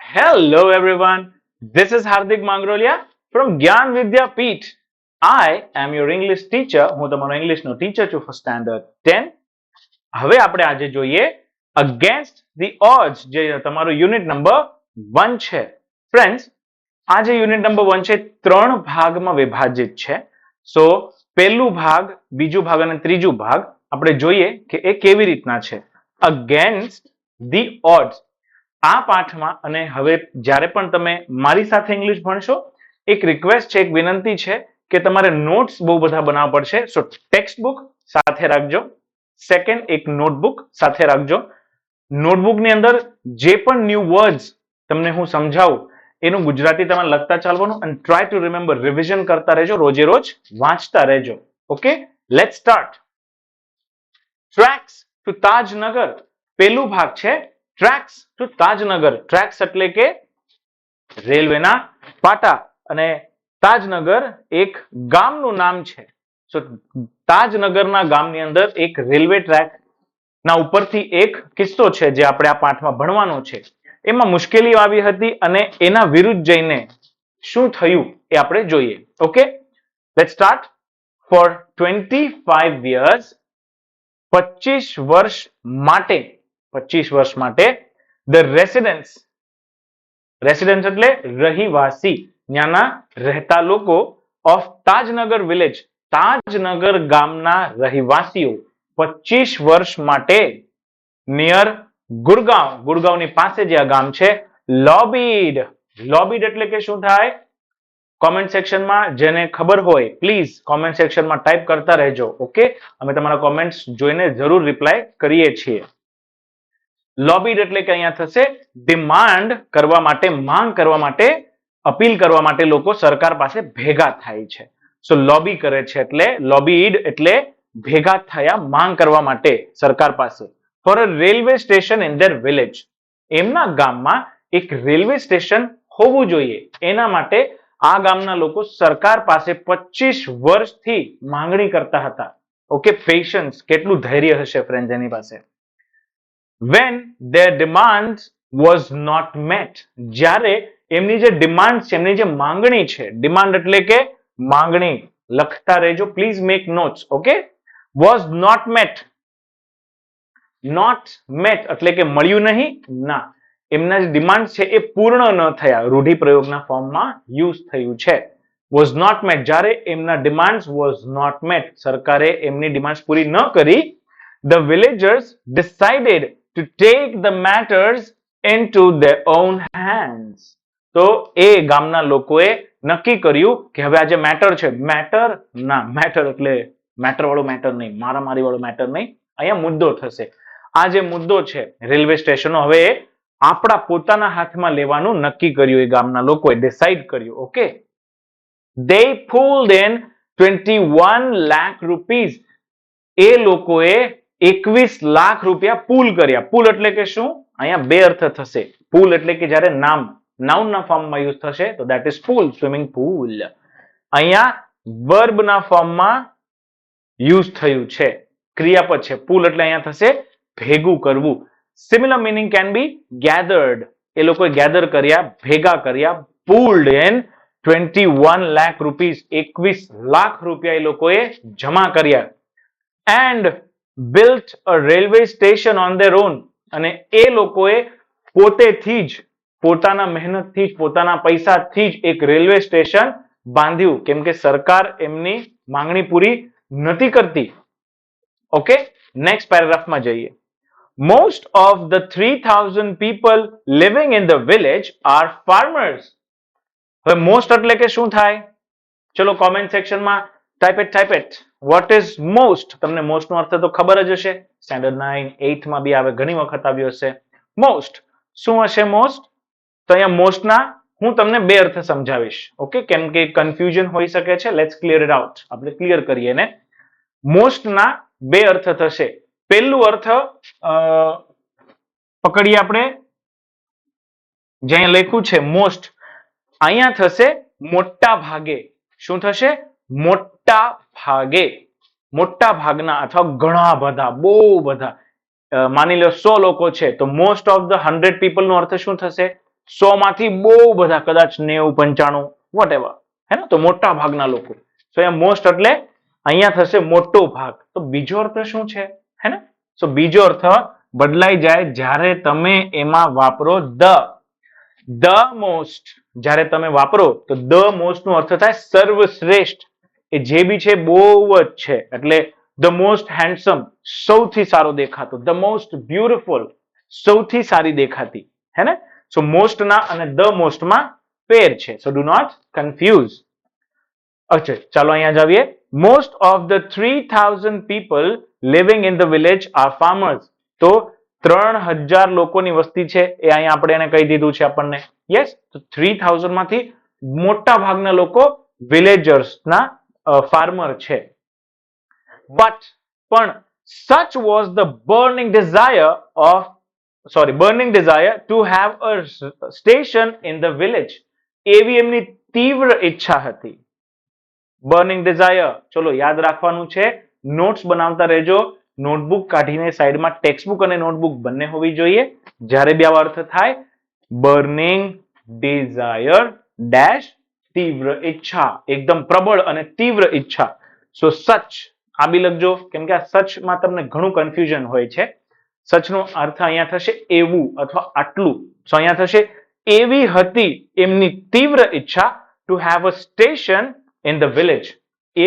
Hello everyone, this is Hardik Mangrolia from Gyan Vidya Peeth. I am your English teacher. હું તમારો ઇંગ્લિશનો teacher છું for standard 10. હવે આપણે આજે જોઈએ અગેન્સ્ટ ધી ઓજ જે તમારો યુનિટ નંબર વન છે. ફ્રેન્ડ્સ આ જે યુનિટ નંબર વન છે ત્રણ ભાગમાં વિભાજિત છે. સો પહેલું ભાગ, બીજું ભાગ અને ત્રીજું ભાગ આપણે જોઈએ કે એ કેવી રીતના છે. અગેન્સ્ટ ધી ઓડ્સ આ પાઠમાં અને હવે જ્યારે પણ તમે મારી સાથે ઇંગ્લિશ ભણશો એક રિક્વેસ્ટ છે એક વિનંતી છે કે તમારે નોટ્સ બહુ બધા બનાવવા પડશે સો ટેક્સ્ટ બુક સાથે રાખજો સેકન્ડ એક નોટબુક સાથે રાખજો. નોટબુકની અંદર જે પણ ન્યૂ વર્ડ્સ તમને હું સમજાવું, એનું ગુજરાતી તમારે લખતા ચાલવાનું અને ટ્રાય ટુ રિમેમ્બર રિવિઝન કરતા રહેજો, રોજે રોજ વાંચતા રહેજો. Okay let start tracks to Tajnagar પેલું ભાગ છે ટ્રેક્સ ટુ તાજનગર ટ્રેક્સ એટલે કે રેલવેના પાટા. અને તાજનગર એક ગામનું નામ છે. સો તાજનગરના ગામની અંદર એક રેલવે ટ્રેક ના ઉપરથી એક કિસ્સો છે જે આપણે આ પાઠમાં ભણવાનો છે. એમાં મુશ્કેલીઓ આવી હતી અને એના વિરુદ્ધ જઈને શું થયું એ આપણે જોઈએ. Okay let start four twenty five years પચીસ વર્ષ માટે પચીસ વર્ષ માટે ધ રેસિડેન્સ રેસિડેન્સ એટલે રહીવાસી, ત્યાંના રહેતા લોકો ઓફ તાજનગર વિલેજ તાજનગર ગામના રહીવાસીઓ પચીસ વર્ષ માટે નિયર ગુરગાંવ ગુરગાંવની પાસે જે આ ગામ છે, લોબીડ. લોબીડ એટલે કે શું થાય? કોમેન્ટ સેક્શનમાં જેને ખબર હોય પ્લીઝ કોમેન્ટ સેક્શનમાં ટાઈપ કરતા રહેજો ઓકે અમે તમારા કોમેન્ટ્સ જોઈને જરૂર રિપ્લાય કરીએ છીએ. લોબીડ એટલે કે અહીંયા થશે ડિમાન્ડ કરવા માટે, માંગ કરવા માટે, અપીલ કરવા માટે લોકો સરકાર પાસે ભેગા થાય છે. સો લોબી કરે છે એટલે લોબીડ એટલે ભેગા થયા માંગ કરવા માટે સરકાર પાસે. For a railway station in their village એમના ગામમાં એક રેલવે સ્ટેશન હોવું જોઈએ. એના માટે આ ગામના લોકો સરકાર પાસે પચીસ વર્ષથી માંગણી કરતા હતા. ઓકે પેશન્સ કેટલું ધૈર્ય હશે ફ્રેન્ડ એની પાસે. When their demand was not met જ્યારે એમની જે ડિમાન્ડ છે, એમની જે માંગણી છે ડિમાન્ડ એટલે કે માંગણી લખતા રહેજો. Please make notes okay was not met not met એટલે કે મળ્યું નહીં, ના. એમના જે ડિમાન્ડ છે એ પૂર્ણ ન થયા. રૂઢિપ્રયોગના ફોર્મમાં યુઝ થયું છે. વોઝ નોટ મેટ જ્યારે એમના ડિમાન્ડ વોઝ નોટ મેટ સરકારે એમની ડિમાન્ડ પૂરી ન કરી the villagers decided to take the matters into the own hand તો એ ગામના લોકોએ નક્કી કર્યું કે હવે આ જે મેટર છે મેટર ના મેટર એટલે મેટર વાળો મેટર નહીં, મારામારી વાળો મેટર નહીં, અહીંયા મુદ્દો થશે. આ જે મુદ્દો છે રેલવે સ્ટેશનો હવે આપણા પોતાના હાથમાં લેવાનું નક્કી કર્યું એ ગામના લોકોએ ડિસાઈડ કર્યું okay they pulled in 21 lakh rupees. એ લોકોએ એકવીસ લાખ રૂપિયા પુલ કર્યા. પુલ એટલે કે શું? અહીંયા બે અર્થ થશે. પુલ એટલે કે જ્યારે નામ. નાઉન ના ફોર્મમાં યુઝ થશે, તો that is pool swimming pool અહીંયા વર્બ ના ફોર્મમાં યુઝ થયું છે. ક્રિયાપદ છે. પુલ એટલે અહીંયા થશે ભેગું કરવું. Similar meaning can be gathered એ લોકોએ ગેધર કર્યા, ભેગા કર્યા pulled an twenty one lakh rupees એકવીસ લાખ રૂપિયા એ લોકોએ જમા કર્યા. And built a railway station on their own અને એ લોકોએ પોતેથી જ પોતાના મહેનતથી જ, પોતાના પૈસાથી જ એક રેલવે સ્ટેશન બાંધ્યું. કેમ કે સરકાર એમની માંગણી પૂરી નથી કરતી. ઓકે નેક્સ્ટ પેરેગ્રાફમાં જઈએ. Most of the three thousand people living in the village are farmers હવે મોસ્ટ એટલે કે શું થાય? ચલો કોમેન્ટ સેક્શનમાં type it type it what is most તમને મોસ્ટ નો અર્થ તો ખબર જ હશે. સ્ટેન્ડર્ડ નાઇન એઇથમાં બી આવે, ઘણી વખત આવ્યો હશે. મોસ્ટ શું હશે મોસ્ટ તો અહીંયા મોસ્ટના હું તમને બે અર્થ સમજાવીશ. ઓકે કેમ કે કન્ફ્યુઝન હોઈ શકે છે. લેટ્સ ક્લિયર ઇટ આઉટ આપણે ક્લિયર કરીએ ને મોસ્ટના બે અર્થ થશે. પહેલું અર્થ પકડીએ આપણે. જે અહીંયા લખ્યું છે મોસ્ટ અહીંયા થશે મોટા ભાગે. શું થશે? મોટા ભાગે. મોટા ભાગના અથવા ઘણા બધા, બહુ બધા. માની લો સો લોકો છે, તો most of the hundred people નો અર્થ શું થશે? સો માંથી બહુ બધા કદાચ નેવું, પંચાણું વોટ એવર હે ને? તો મોટા ભાગના લોકો. સો અહીંયા મોસ્ટ એટલે અહીંયા થશે મોટો ભાગ. તો બીજો અર્થ શું છે? હે ને? સો બીજો અર્થ બદલાઈ જાય જ્યારે તમે એમાં વાપરો ધ. મોસ્ટ જ્યારે તમે વાપરો તો ધ મોસ્ટ નો અર્થ થાય સર્વશ્રેષ્ઠ. એ જે બી છે બહુ જ છે. એટલે ધ મોસ્ટ હેન્ડસમ સૌથી સારો દેખાતો. ધ મોસ્ટ બ્યુટિફુલ સૌથી સારી દેખાતી. હે ને? સો મોસ્ટ ના અને ધ મોસ્ટમાં પેર છે. સો ડુ નોટ કન્ફ્યુઝ અચ્છા ચાલો અહીંયા જઈએ most of the three thousand people living in the village are farmers તો, ત્રણ હજાર લોકોની વસ્તી છે. એ અહીંયા આપણે એને કહી દીધું છે આપણને. યસ તો થ્રી માંથી મોટા ભાગના લોકો વિલેજર્સ ના ફાર્મર છે. બટ પણ such was the burning desire of sorry burning desire to have a station in the village એવી એમની તીવ્ર ઈચ્છા હતી. બર્નિંગ ડિઝાયર ચલો, યાદ રાખવાનું છે. નોટ્સ બનાવતા રહેજો. નોટબુક કાઢીને સાઈડમાં ટેક્સ્ટબુક અને નોટબુક બંને હોવી જોઈએ. જ્યારે બી અર્થ થાય બર્નિંગ ડિઝાયર ડેશ તીવ્ર ઈચ્છા. એકદમ પ્રબળ અને તીવ્ર ઈચ્છા. સો સચ. આ બી લખજો. કેમ કે આ સચમાં તમને ઘણું કન્ફ્યુઝન હોય છે. સચનો અર્થ અહીંયા થશે એવું અથવા આટલું. સો અહીંયા થશે, એવી હતી એમની તીવ્ર ઈચ્છા to have a station in the village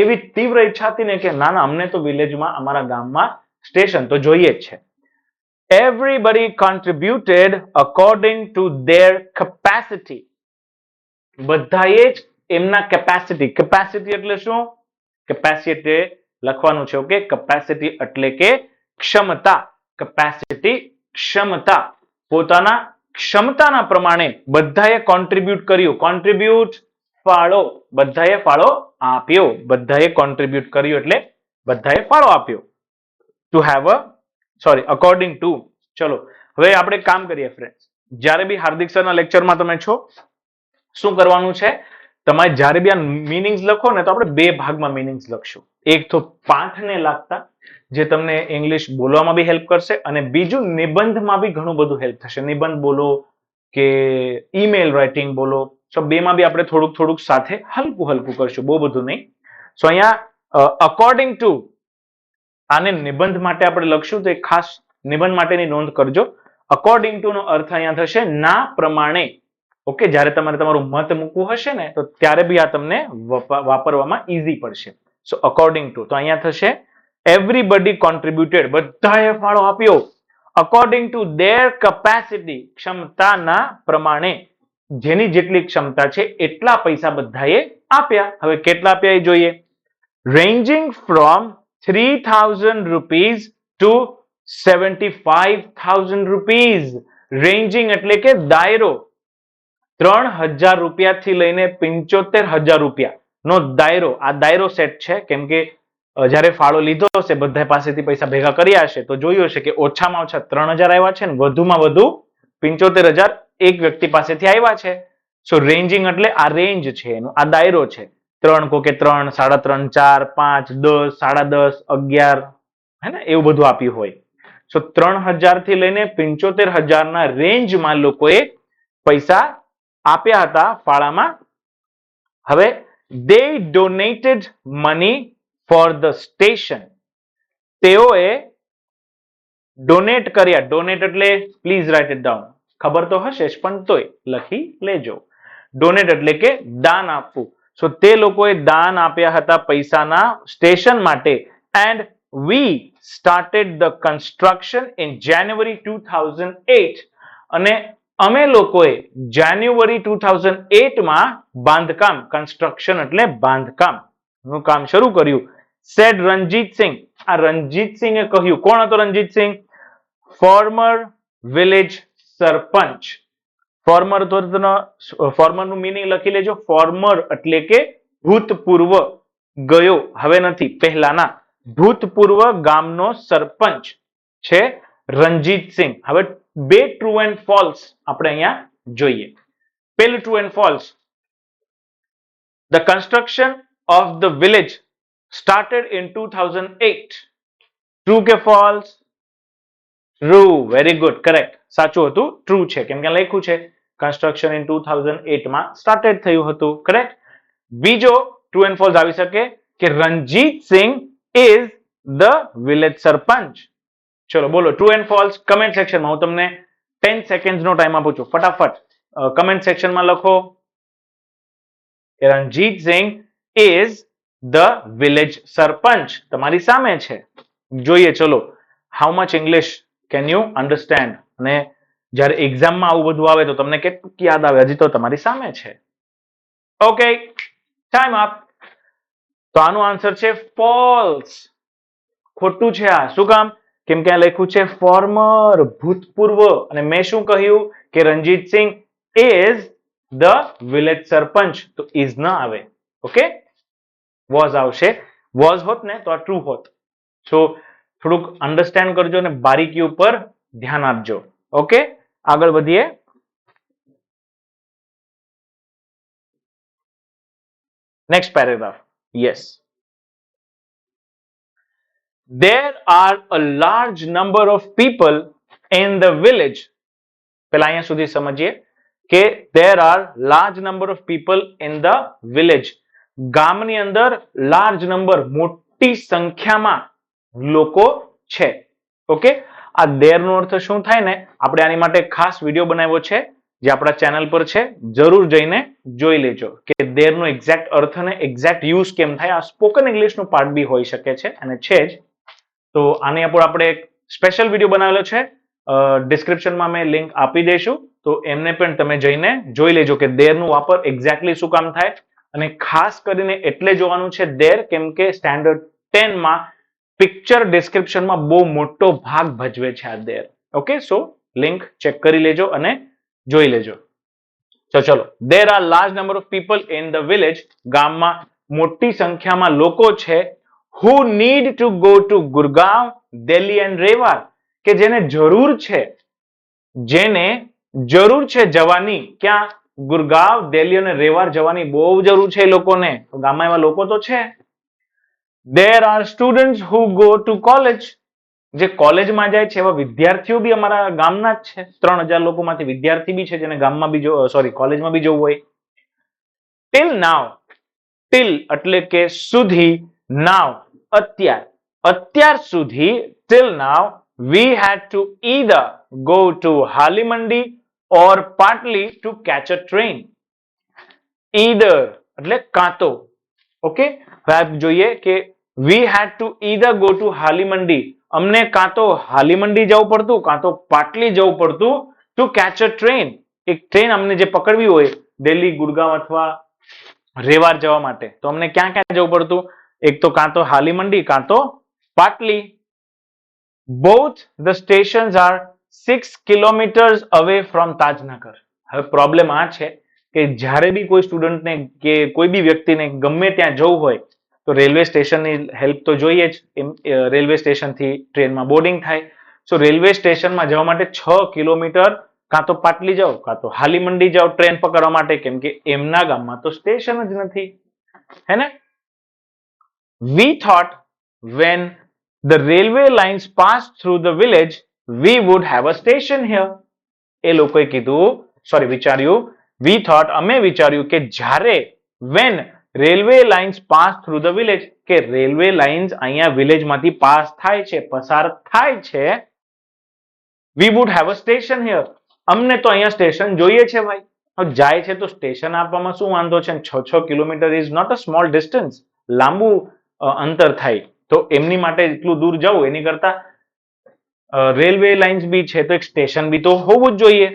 એવી તીવ્ર ઈચ્છા હતી ને કે, ના ના, અમને તો વિલેજમાં અમારા ગામમાં સ્ટેશન તો જોઈએ જ છે. Everybody contributed according to their capacity. બધાએ જ એમના કેપેસિટી કેપેસિટી એટલે શું? કેપેસિટી લખવાનું છે ઓકે કેપેસિટી એટલે કે ક્ષમતા. કેપેસિટી ક્ષમતા. પોતાના ક્ષમતાના પ્રમાણે બધાએ કોન્ટ્રીબ્યુટ કર્યું. કોન્ટ્રીબ્યુટ ફાળો બધાએ ફાળો આપ્યો. બધાએ કોન્ટ્રીબ્યુટ કર્યું એટલે બધાએ ફાળો આપ્યો. To have a sorry according to ચલો, હવે આપણે કામ કરીએ ફ્રેન્ડ જ્યારે બી હાર્દિક સરના લેક્ચરમાં તમે છો, શું કરવાનું છે? તમારે જ્યારે બી આ મિનિંગ્સ લખો ને તો આપણે બે ભાગમાં મિનિંગ્સ લખશું. એક તો પાઠને લાગતા જે તમને ઇંગ્લિશ બોલવામાં બી હેલ્પ કરશે અને બીજું નિબંધમાં બી ઘણું બધું હેલ્પ થશે. નિબંધ બોલો કે ઈમેલ રાઇટિંગ બોલો. સો બેમાં બી આપણે થોડુંક થોડુંક સાથે હલકું હલકું કરશું, બહુ બધું નહીં. સો અહીંયા અકોર્ડિંગ ટુ આને નિબંધ માટે આપણે લખશું, તો એક ખાસ નિબંધ માટેની નોંધ કરજો. અકોર્ડિંગ ટુ નો અર્થ અહીંયા થશે ના પ્રમાણે. ઓકે જ્યારે તમારે તમારું મત મૂકવું હશે ને, તો ત્યારે બી આ તમને વાપરવામાં ઈઝી પડશે. સો અકોર્ડિંગ ટુ તો અહીંયા થશે એવરીબડી કોન્ટ્રીબ્યુટેડ બધાએ ફાળો આપ્યો. અકોર્ડિંગ ટુ ધેર કેપેસિટી ક્ષમતાના પ્રમાણે જેની જેટલી ક્ષમતા છે, એટલા પૈસા બધાએ આપ્યા. હવે કેટલા આપ્યા એ જોઈએ. Ranging from three thousand rupees to seventy five thousand rupees ranging એટલે કે દાયરો. ત્રણ હજાર રૂપિયાથી લઈને પંચોતેર હજાર રૂપિયા નો દાયરો. આ દાયરો સેટ છે. કેમ કે જ્યારે ફાળો લીધો હશે બધા પાસેથી પૈસા ભેગા કર્યા હશે, તો જોયું હશે કે ઓછામાં ઓછા ત્રણ હજાર આવ્યા છે ને વધુમાં વધુ પંચોતેર હજાર એક વ્યક્તિ પાસેથી આવ્યા છે. સો રેન્જિંગ એટલે આ રેન્જ છે, એનો, આ દાયરો છે. ત્રણ કો કે ત્રણ, સાડા ત્રણ, ચાર, પાંચ, દસ, સાડા દસ, અગિયાર, હે ને? એવું બધું આપ્યું હોય. સો ત્રણ હજારથી લઈને પંચોતેર હજારના રેન્જમાં લોકોએ પૈસા આપ્યા હતા ફાળામાં. હવે they donated money for the station. તેઓએ ડોનેટ કર્યા. ડોનેટ એટલે પ્લીઝ રાઇટ ઇટ ડાઉન ખબર તો હશે જ, પણ તોય લખી લેજો. ડોનેટ એટલે કે દાન આપવું. સો તે લોકોએ દાન આપ્યા હતા પૈસાના સ્ટેશન માટે. And we started the construction in January two thousand eight અને અમે લોકોએ જાન્યુઆરી ટુ થાઉઝન્ડ એટમાં બાંધકામ કન્સ્ટ્રક્શન એટલે બાંધકામ. નું કામ શરૂ કર્યું. સેડ રણજીત સિંહ આ રણજીત સિંહે કહ્યું. કોણ હતો Ranjit Singh former village sarpanch. Former તો ફોર્મરનું મિનિંગ લખી લેજો. ફોર્મર એટલે કે ભૂતપૂર્વ ગયો. હવે નથી, પહેલાના. ભૂતપૂર્વ ગામનો સરપંચ છે રણજીત સિંહ હવે બે ટ્રુ એન્ડ ફોલ્સ આપણે અહીંયા જોઈએ. પેલું true and false the construction of the village in two thousand true કે false true very good correct સાચું હતું ટ્રુ છે. કેમ કે લખ્યું છે કન્સ્ટ્રક્શન ઇન ટુ માં સ્ટાર્ટેડ થયું હતું કરેક્ટ બીજો ટ્રુ એન્ડ ફોલ્સ આવી શકે કે Ranjit Singh is the village sarpanch. ચલો બોલો ટ્રુ એન્ડ ફોલ્સ કમેન્ટ સેક્શનમાં હું તમને 10 સેકન્ડ નો ટાઈમ આપું છું. ફટાફટ કમેન્ટ સેક્શનમાં લખો કે Ranjit Singh is the village sarpanch તમારી સામે છે. જોઈએ, ચલો how much English can you understand અને જ્યારે એક્ઝામમાં આવું બધું આવે તો તમને કેટલું યાદ આવે, હજી તો તમારી સામે છે. ઓકે ટાઈમ અપ તો આનો આન્સર છે ફોલ્સ ખોટું છે આ. શું કામ? કેમ કે આ લખ્યું છે ફોર્મર ભૂતપૂર્વ. અને મેં શું કહ્યું? કે Ranjit Singh is the village sarpanch. તો ઇઝ ન આવે. ઓકે વોઝ આવશે વોઝ હોત ને તો આ ટ્રુ હોત સો થોડુંક અન્ડરસ્ટેન્ડ કરજો અને બારીકી ઉપર ધ્યાન આપજો ઓકે આગળ વધીએ next paragraph yes there are a large number of people in the village પેલા અહીંયા સુધી સમજીએ કે there are large number of people in the village ગામની અંદર લાર્જ નંબર મોટી સંખ્યામાં લોકો છે. ઓકે આ દેર નો અર્થ શું થાય ને? આપણે આની માટે ખાસ વીડિયો બનાવ્યો છે, જે આપણા ચેનલ પર છે. જરૂર જઈને જોઈ લેજો. કે દેર નો એક્ઝેક્ટ અર્થ અને એક્ઝેક્ટ યુઝ કેમ થાય? આ સ્પોકન ઇંગ્લિશનું પાર્ટ બી હોઈ શકે છે, અને છે જ. તો આની ઉપર આપણે એક સ્પેશિયલ વીડિયો બનાવેલો છે. ડિસ્ક્રિપ્શનમાં મેં લિંક આપી દઈશું. તો એમને પણ તમે જઈને જોઈ લેજો કે દેરનું વાપર એક્ઝેક્ટલી શું કામ થાય? અને ખાસ કરીને એટલે જોવાનું છે દેર કેમ કે સ્ટેન્ડર્ડ ટેનમાં પિક્ચર ડિસ્ક્રિપ્શનમાં બહુ મોટો ભાગ ભજવે છે આ there okay so link check કરી લેજો અને જોઈ લેજો. તો ચલો there are large number of people in the village ગામમાં મોટી સંખ્યામાં લોકો છે. Who need to go to Gurgaon Delhi and Rewari કે જેને જરૂર છે. જેને જરૂર છે જવાની. ક્યાં? ગુરગાંવ, દિલ્હી અને રેવાર જવાની બહુ જરૂર છે એ લોકોને. ગામમાં એવા લોકો તો છે. There are student who go to college જે કોલેજમાં જાય છે એવા વિદ્યાર્થીઓ બી અમારા ગામના જ છે. ત્રણ હજાર લોકોમાંથી વિદ્યાર્થી બી છે જેને ગામમાં બી સોરી કોલેજમાં બી જવું હોય. ટિલ નાવ ટિલ એટલે કે સુધી નાવ અત્યાર. અત્યાર સુધી till now we had to either go to Haily Mandi or Patli to catch a train either એટલે કાં તો ઓકે જોઈએ કે we had to either go to Hali Mandi અમને કાં તો હાલી જવું પડતું કાં તો પાટલી જવું પડતું ટુ કેચ અ ટ્રેન એક ટ્રેન અમને જે પકડવી હોય, દિલ્હી, ગુડગાંવ અથવા રેવાર જવા માટે. તો અમને ક્યાં ક્યાં જવું પડતું? એક તો કાં તો હાલી કાં તો Patli both the stations are six kilometres away from Tajnagar હવે પ્રોબ્લેમ આ છે કે જ્યારે બી કોઈ સ્ટુડન્ટને કે કોઈ બી વ્યક્તિને ગમે ત્યાં જવું હોય, તો રેલવે સ્ટેશનની હેલ્પ તો જોઈએ જ. એમ રેલવે સ્ટેશનથી ટ્રેનમાં બોર્ડિંગ થાય. સો રેલવે સ્ટેશનમાં જવા માટે છ કિલોમીટર કાં તો પાટલી જાઓ, કાં તો હાલી મંડી જાઓ ટ્રેન પકડવા માટે, કેમ કે એમના ગામમાં તો સ્ટેશન જ નથી. હે ને? We thought when the railway lines pass through the village we would have a station here એ લોકોએ કીધું સોરી વિચાર્યું. વી થોટ અમે વિચાર્યું કે જ્યારે when railway lines pass through the village કે રેલવે લાઇન્સ અહીંયા વિલેજમાંથી પાસ થાય છે, પસાર થાય છે we would have a station here અમને તો અહીંયા સ્ટેશન જોઈએ છે ભાઈ. જાય છે તો સ્ટેશન આપવામાં શું વાંધો છે? છ છ kilometre is not a small distance લાંબુ અંતર થાય. તો એમની માટે એટલું દૂર જવું, એની કરતા રેલવે લાઇન્સ બી છે તો એક સ્ટેશન બી તો હોવું જ જોઈએ.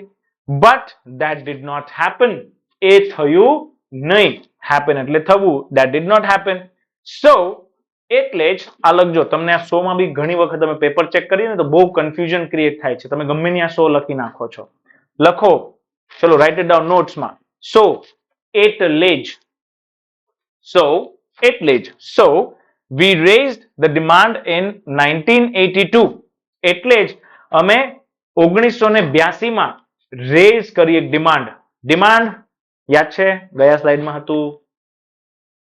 But that did not happen એ થયું નહીં. હેપન એટલે થવું. That did not happen so એટલે જ આ લખજો. તમને આ શો માં બી ઘણી વખત તમે પેપર ચેક કરીને તો બહુ કન્ફ્યુઝન ક્રિએટ થાય છે. તમે ગમે ત્યાં શો લખી નાખો છો. લખો. ચલો રાઇટ ઇટ ડાઉન નોટ્સમાં સો એટલે જ. સો એટલે જ. So we raised the nineteen in 1982 એટલે જ અમે ઓગણીસો ને બ્યાસીમાં રેઝ કરી એક ડિમાન્ડ ડિમાન્ડ યાદ છે? ગયા સ્લાઇડમાં હતું.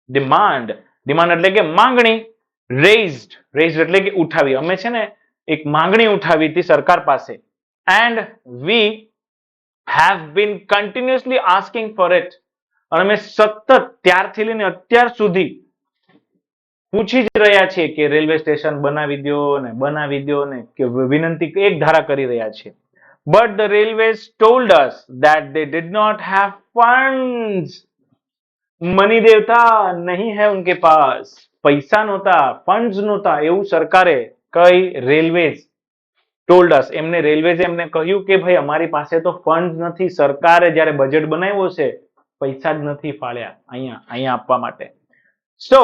ડિમાન્ડ ડિમાન્ડ એટલે કે માંગણી. રેઝડ રેઝડ એટલે કે ઉઠાવી. અમે છે ને એક માંગણી ઉઠાવી હતી સરકાર પાસે. And we have been continuously asking for it અને અમે સતત ત્યારથી લઈને અત્યાર સુધી પૂછી જ રહ્યા છે કે રેલવે સ્ટેશન બનાવી દો ને, બનાવી દો ને, કે વિનંતી એક ધારા કરી રહ્યા છે. But the railway told us that they did not have funds. Money દેવતા નહીં હે ઉનકે પાસ. પૈસા નહોતા ફંડ્સ નહોતા, એવું સરકારે કઈ રેલવેઝ ટોલ્ડ અસ એમને રેલવેઝ એમને કહ્યું કે ભાઈ અમારી પાસે તો ફંડ નથી. સરકારે જ્યારે બજેટ બનાવ્યો છે, પૈસા જ નથી ફાળ્યા અહીંયા અહીંયા આપવા માટે. સો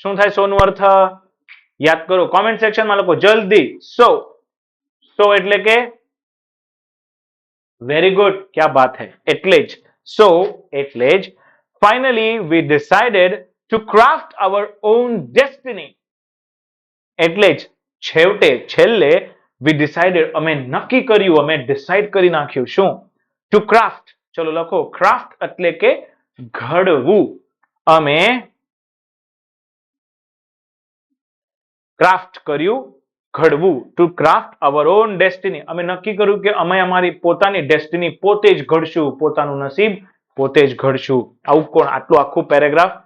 શું થાય સોનું અર્થ? યાદ કરો કોમેન્ટ સેક્શનમાં લખો જલ્દી, સો સો એટલે કે વેરી ગુડ ક્યાં બાત હે? એટલે જ, સો એટલે જ finally we decided to craft our own destiny એટલે જ, છેવટે, છેલ્લે વી ડિસાઇડેડ અમે નક્કી કર્યું, અમે ડિસાઇડ કરી નાખ્યું. શું? ટુ ક્રાફ્ટ ચલો લખો ક્રાફ્ટ એટલે કે ઘડવું. અમે ક્રાફ્ટ કર્યું, ઘડવું. To craft our own destiny અમે નક્કી કર્યું કે અમે અમારી પોતાની ડેસ્ટિની પોતે જ ઘડશું, પોતાનું નસીબ પોતે જ ઘડશું. આવું કોણ? આટલું આખું પેરેગ્રાફ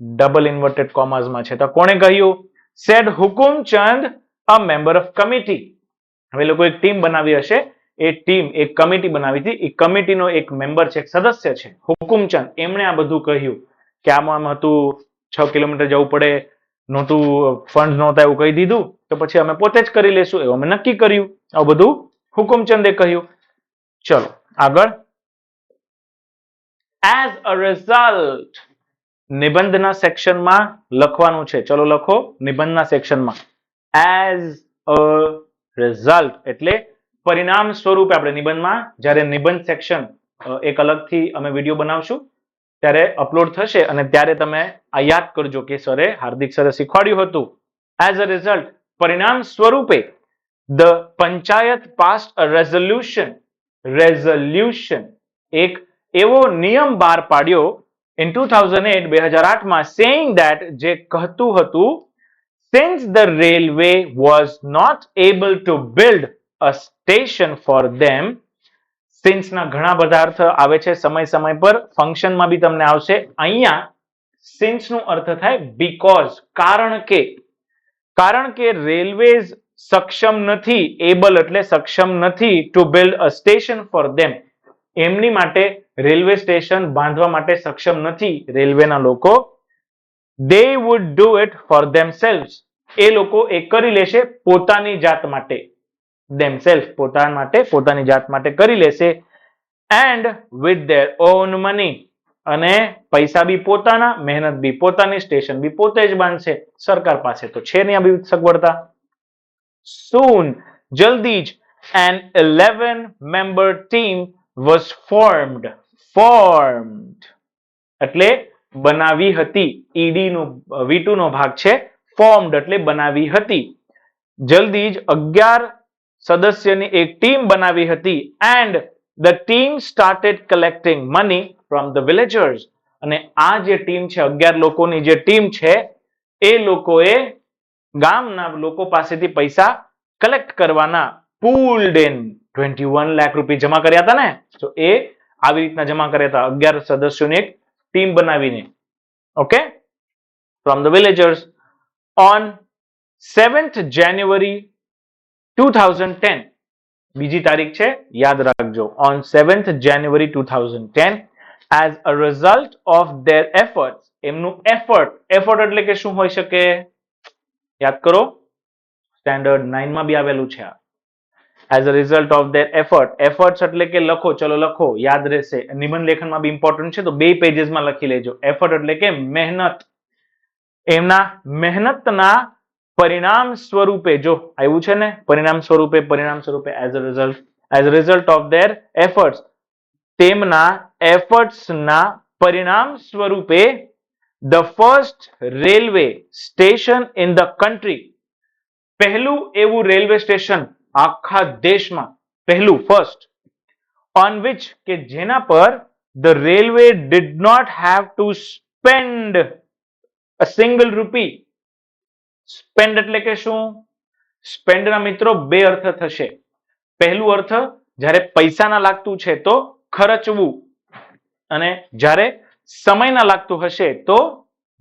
ડબલ ઇન્વર્ટેડ કોમર્સમાં છે. તો કોણે કહ્યું? Said Hukumchand a member of committee હવે લોકો એક ટીમ બનાવી હશે. એ ટીમ એક કમિટી બનાવી હતી. એ કમિટીનો એક મેમ્બર છે, એક સદસ્ય છે, હુકુમચંદ. એમણે આ બધું કહ્યું કે આમાં આમ હતું છ કિલોમીટર જવું પડે નહોતું ફંડ નહોતા એવું કહી દીધું, તો પછી અમે પોતે જ કરી લેશું. એવું અમે નક્કી કર્યું. આવું બધું હુકુમચંદે કહ્યું. ચલો, આગળ. એઝ અ રિઝલ્ટ નિબંધના સેક્શનમાં લખવાનું છે. ચલો લખો, નિબંધના સેક્શનમાં. એઝ અ રિઝલ્ટ એટલે પરિણામ સ્વરૂપે આપણે નિબંધમાં, જ્યારે નિબંધ સેક્શન એક અલગથી અમે વીડિયો બનાવશું ત્યારે અપલોડ થશે અને ત્યારે તમે આ યાદ કરજો કે સરે હાર્દિક સરે શીખવાડ્યું હતું. એઝ અ રિઝલ્ટ પરિણામ સ્વરૂપે the panchayat passed a resolution resolution એક એવો નિયમ બહાર પાડ્યો ઇન ટુ થાઉઝન્ડ એટ બે હજાર આઠમાં સેઇંગ દેટ જે કહેતું હતું since the railway was not able to build a station for them સિન્સના ઘણા બધા અર્થ આવે છે. સમય સમય પર ફંક્શનમાં બી તમને આવશે. અહીંયા સિન્સનું અર્થ થાય બીકોઝ કારણ કે કારણ કે રેલવેઝ સક્ષમ નથી એબલ એટલે સક્ષમ નથી to build a station for them એમની માટે રેલવે સ્ટેશન બાંધવા માટે સક્ષમ નથી રેલવેના લોકો. They would do it for themselves એ લોકો એ કરી લેશે પોતાની જાત માટે. Themselves પોતાના માટે, પોતાની જાત માટે કરી લેશે. And with their own money અને પૈસા બી પોતાના, મહેનત બી પોતાની સ્ટેશન બી પોતે જ બાંધશે. સરકાર પાસે તો છે નહીં આ બી સગવડતા. સૂન જલ્દી જ an 11 member team was formed. Formed. એટલે બનાવી હતી. ઈડી નો વીટુ નો ભાગ છે. ફોર્મડ એટલે બનાવી હતી. જલ્દી જ અગિયાર સદસ્યની એક ટીમ બનાવી હતી and the team started collecting money from the villagers અને આ જે ટીમ છે, અગિયાર લોકોની જે ટીમ છે, એ લોકોએ ગામના લોકો પાસેથી પૈસા કલેક્ટ કરવાના pooled in twenty one lakh રૂપિયા જમા કર્યા હતા ને? તો એ આવી રીતના જમા કર્યા હતા. અગિયાર સદસ્યોની એક ટીમ બનાવીને. Okay from the villagers on seventh January 2010 બીજી તારીખ છે, યાદ રાખજો on 7th January 2010 as a result of their effort એમનું એફર્ટ એફર્ટ એટલે કે શું હોઈ શકે? યાદ કરો સ્ટેન્ડર્ડ 9 માં બી આવેલું છે as a result of their effort efforts એટલે કે લખો, ચલો લખો, યાદ રહેશે. નિબંધ લેખનમાં બી ઇમ્પોર્ટન્ટ છે, તો બે પેજીસમાં લખી લેજો. એફર્ટ એટલે કે મહેનત. એમના મહેનતના પરિણામ સ્વરૂપે, જો આવ્યું છે ને, પરિણામ સ્વરૂપે પરિણામ સ્વરૂપે as a result as a result of their efforts તેમના એફર્ટ્સના પરિણામ સ્વરૂપે the first railway station in the country પહેલું એવું રેલવે સ્ટેશન આખા દેશમાં, પહેલું ફર્સ્ટ ઓન વિચ કે જેના પર the railway did not have to spend a single rupee spend એટલે કે શું? સ્પેન્ડ ના મિત્રો બે અર્થ થશે. પહેલું અર્થ, જ્યારે પૈસાના લાગતું છે તો ખર્ચવું. અને જ્યારે સમયના લાગતું હશે તો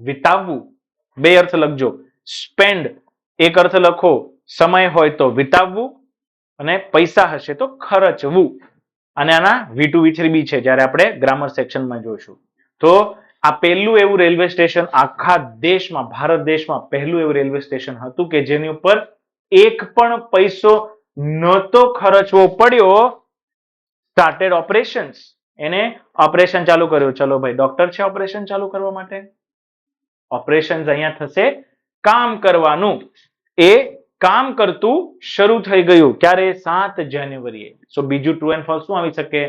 વિતાવવું. બે અર્થ લખજો. સ્પેન્ડ, એક અર્થ લખો. સમય હોય તો વિતાવવું અને પૈસા હશે તો ખર્ચવું. અને આના વી ટુ વી બી છે, જ્યારે આપણે ગ્રામર સેક્શનમાં જોઈશું. તો આ પહેલું એવું રેલવે સ્ટેશન આખા દેશમાં, ભારત દેશમાં પહેલું એવું રેલવે સ્ટેશન હતું કે જેની ઉપર એક પણ પૈસો નહોતો ખર્ચવો પડ્યો. સ્ટાર્ટેડ ઓપરેશન્સ એને ઓપરેશન ચાલુ કર્યું. ચલો ભાઈ ડોક્ટર છે ઓપરેશન ચાલુ કરવા માટે? ઓપરેશન અહીંયા થશે. કામ કરવાનું. એ કામ કરતું શરૂ થઈ ગયું. ક્યારે? સાત જાન્યુઆરીએ. સો બીજું ટ્રુ એન્ડ ફોલ્સ શું આવી શકે?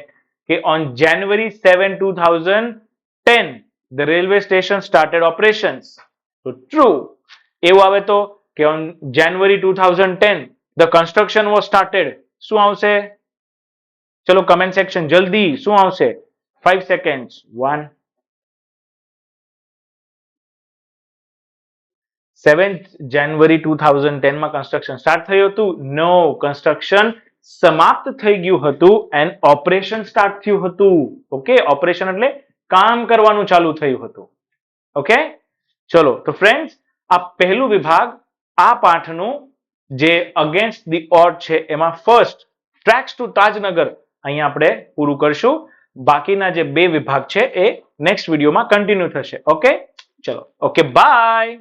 કે on January seven two thousand ten the railway station started operations. So, true. એવું આવે તો કે on January two thousand ten the construction શું આવશે? ચલો કમેન્ટ સેક્શન જલ્દી. શું આવશે? Five second one seventh January two thousand ટેનમાં construction start થયું હતું. નો કન્સ્ટ્રક્શન સમાપ્ત થઈ ગયું હતું એન્ડ ઓપરેશન સ્ટાર્ટ થયું હતું. ઓકે ઓપરેશન એટલે કામ કરવાનું ચાલુ થયું હતું. ઓકે ચલો, તો ફ્રેન્ડ્સ આ પહેલું વિભાગ આ પાઠનું જે અગેન્સ્ટ ધી ઓડ છે, એમાં ફર્સ્ટ ટ્રેક્સ ટુ તાજનગર અહીંયા આપણે પૂરું કરશું. બાકીના જે બે વિભાગ છે, એ નેક્સ્ટ વિડીયોમાં કન્ટિન્યુ થશે. ઓકે ચલો. Okay bye